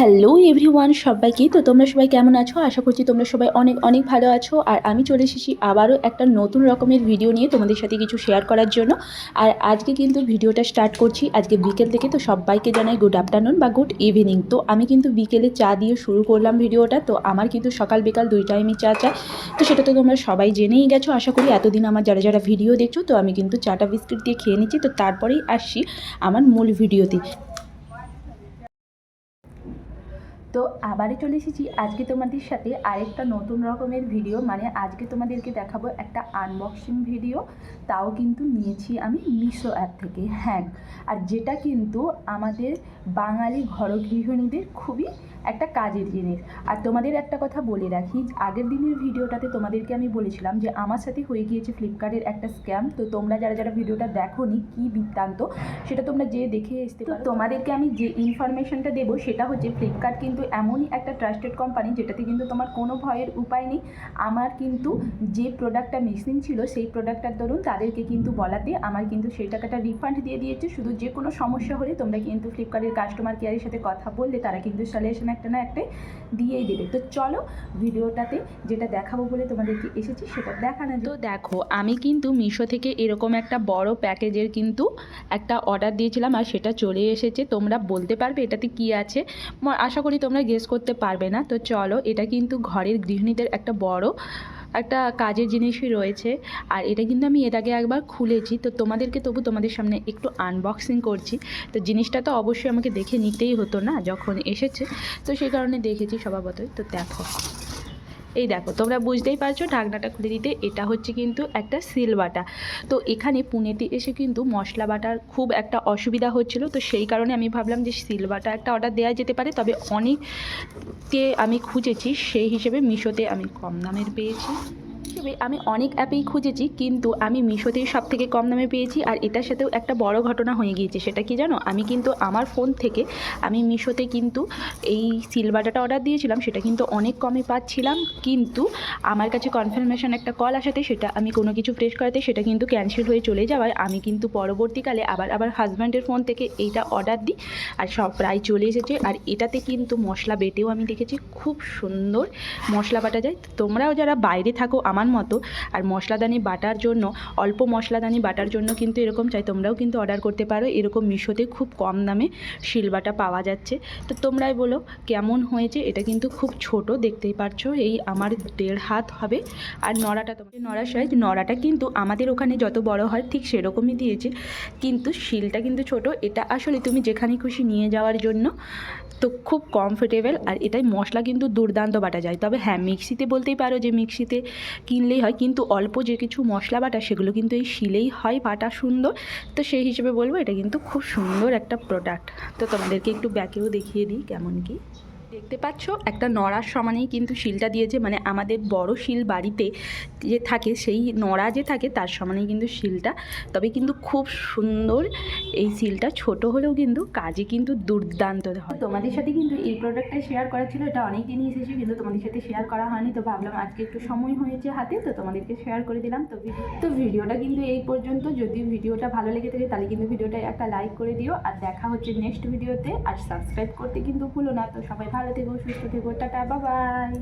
Hello everyone সবাইকে। তো তোমরা সবাই কেমন আছো? আশা করছি তোমরা সবাই অনেক অনেক ভালো আছো। আর আমি চলে এসেছি আবারও একটা নতুন রকমের ভিডিও নিয়ে তোমাদের সাথে কিছু শেয়ার করার জন্য। আর আজকে কিন্তু ভিডিওটা স্টার্ট করছি আজকে বিকেল থেকে। তো সবাইকে জানাই গুড আফটারনুন বা গুড ইভিনিং তো আমি কিন্তু বিকেলে চা দিয়ে শুরু করলাম ভিডিওটা তো আমার কিন্তু সকাল বিকাল দুই টাইমই চা চাই। তো সেটা তো তোমরা সবাই জেনেই গেছো। আশা করি এতদিন আমার যারা যারা ভিডিও দেখছ, তো আমি কিন্তু চাটা বিস্কিট দিয়ে খেয়ে নিচ্ছি। তো তারপরেই আসছি আমার মূল ভিডিওতে তো আবারই চলে এসেছি আজকে তোমাদের সাথে আরেকটা নতুন রকমের ভিডিও মানে আজকে তোমাদেরকে দেখাবো একটা আনবক্সিং ভিডিও তাও কিন্তু নিয়েছি আমি মিশো অ্যাপ থেকে। হ্যাঁ আর যেটা কিন্তু আমাদের বাঙালি ঘরগৃহিণীদের খুবই একটা কাজের জিনিস। আর তোমাদের একটা কথা বলে রাখি আগের দিনের ভিডিওটাতে তোমাদেরকে আমি বলেছিলাম যে আমার সাথে হয়ে গিয়েছে ফ্লিপকার্টের একটা স্ক্যাম তো তোমরা যারা যারা ভিডিওটা দেখো নি কী বৃত্তান্ত সেটা তোমরা যে দেখে আসতে পারো। তোমাদেরকে আমি যে ইনফরমেশনটা দেবো সেটা হচ্ছে ফ্লিপকার্ট কিন্তু এমনই একটা ট্রাস্টেড কোম্পানি যেটাতে কিন্তু তোমার কোনো ভয়ের উপায় নেই। আমার কিন্তু যে প্রোডাক্টটা মিসিং ছিল সেই প্রোডাক্টটার দরুন তাদেরকে কিন্তু বলাতে আমার কিন্তু সেই টাকাটা রিফান্ড দিয়ে দিয়েছে। শুধু যে কোনো সমস্যা হলে তোমরা কিন্তু ফ্লিপকার্টের কাস্টমার কেয়ারের সাথে কথা বললে তারা কিন্তু সলিউশন একটা না একটাই দিয়েই দেবে। তো চলো ভিডিওটাতে যেটা দেখাবো বলে তোমাদেরকে এসেছি সেটা দেখানো তো দেখো, আমি কিন্তু মিশো থেকে এরকম একটা বড় প্যাকেজের কিন্তু একটা অর্ডার দিয়েছিলাম আর সেটা চলে এসেছে। তোমরা বলতে পারবে এটাতে কি আছে। আশা করি তোমরা গেস করতে পারবে না। তো চলো, এটা কিন্তু ঘরের গৃহিণীদের একটা বড় একটা কাজের জিনিসই রয়েছে। আর এটা কিন্তু আমি এর আগে একবার খুলেছি। তো তোমাদেরকে তবু তোমাদের সামনে একটু আনবক্সিং করছি। তো জিনিসটা তো অবশ্যই আমাকে দেখে নিতেই হতো না যখন এসেছে। তো সেই কারণে দেখেছি স্বভাবতই। তো দেখো। এই দেখো, তোমরা বুঝতেই পারছ ঢাকনাটা খুলে দিতে, এটা হচ্ছে কিন্তু একটা সিল বাটা। তো এখানে পুনেতে এসে কিন্তু মশলা বাটার খুব একটা অসুবিধা হচ্ছিল, তো সেই কারণে আমি ভাবলাম যে সিল বাটা একটা অর্ডার দেওয়া যেতে পারে, তবে অনেককে আমি খুঁজেছি, সেই হিসেবে মিশোতে আমি কম দামের পেয়েছি। হিসেবে আমি অনেক অ্যাপেই খুঁজেছি, কিন্তু আমি মিশোতেই সব থেকে কম দামে পেয়েছি আর এটার সাথেও একটা বড় ঘটনা হয়ে গিয়েছে। সেটা কি জানো? আমি কিন্তু আমার ফোন থেকে আমি মিশোতে কিন্তু এই সিলভারটা অর্ডার দিয়েছিলাম, সেটা কিন্তু অনেক কমে পাচ্ছিলাম, কিন্তু আমার কাছে কনফার্মেশন একটা কল আসাতে সেটা আমি কোনো কিছু ফ্রেশ করাতে সেটা কিন্তু ক্যান্সেল হয়ে চলে যাওয়ায় আমি কিন্তু পরবর্তীকালে আবার আবার হাজব্যান্ডের ফোন থেকে এইটা অর্ডার দিই আর সব প্রায় চলে এসেছে আর এটাতে কিন্তু মশলা বেটেও আমি দেখেছি, খুব সুন্দর মশলা বাটা যায়। তোমরাও যারা বাইরে থাকো, আমার মতো। আর মশলাদানি বাটার জন্য, অল্প মশলাদানি বাটার জন্য কিন্তু এরকম চাই, তোমরাও কিন্তু অর্ডার করতে পারো। এরকম মিশোতে খুব কম দামে শিলবাটা পাওয়া যাচ্ছে। তো তোমরাই বলো, কেমন হয়েছে? এটা কিন্তু খুব ছোট, দেখতেই পারছ। এই আমার দেড় হাত হবে। আর নড়াটা তোমাদের নড়া সাইজ নড়াটা কিন্তু আমাদের ওখানে যত বড় হয় ঠিক সেরকমই দিয়েছে। কিন্তু শিলটা কিন্তু ছোট। এটা আসলে তুমি যেখানে খুশি নিয়ে যাওয়ার জন্য তো খুব কমফোর্টেবল আর এটাই মশলা কিন্তু দুর্দান্ত বাটা যায়। তবে হ্যাঁ মিক্সিতে বলতেই পারো যে মিক্সিতে কিনলেই হয়। কিন্তু অল্প যে কিছু মশলা বাটা, সেগুলো কিন্তু এই শিলেই হয় বাটা সুন্দর। তো সেই হিসেবে বলব, এটা কিন্তু খুব সুন্দর একটা প্রোডাক্ট তো তোমাদেরকে একটু ব্যাকেও দেখিয়ে দিই কেমন কি। দেখতে পাচ্ছ? একটা নড়ার সমানেই কিন্তু শিলটা দিয়েছে মানে আমাদের বড় শিল বাড়িতে যে থাকে, সেই নড়া যে থাকে, তার সমানেই কিন্তু শিলটা। তবে কিন্তু খুব সুন্দর এই শিলটা। ছোট হলেও কিন্তু কাজে কিন্তু দুর্দান্ত হয়। তোমাদের সাথে কিন্তু এই প্রোডাক্টটা শেয়ার করা ছিল। এটা অনেক দিনই এসেছে, কিন্তু তোমাদের সাথে শেয়ার করা হয়নি। তো ভাবলাম আজকে একটু সময় হয়েছে হাতে, তো তোমাদেরকে শেয়ার করে দিলাম। তো তো ভিডিওটা কিন্তু এই পর্যন্ত। যদি ভিডিওটা ভালো লেগে থাকে, তাহলে কিন্তু ভিডিওটা একটা লাইক করে দিও। আর দেখা হচ্ছে নেক্সট ভিডিওতে আর সাবস্ক্রাইব করতে কিন্তু ভুলো না। তো সবাই ভালো থেকো সুস্থ থেকো টাটা বাবাই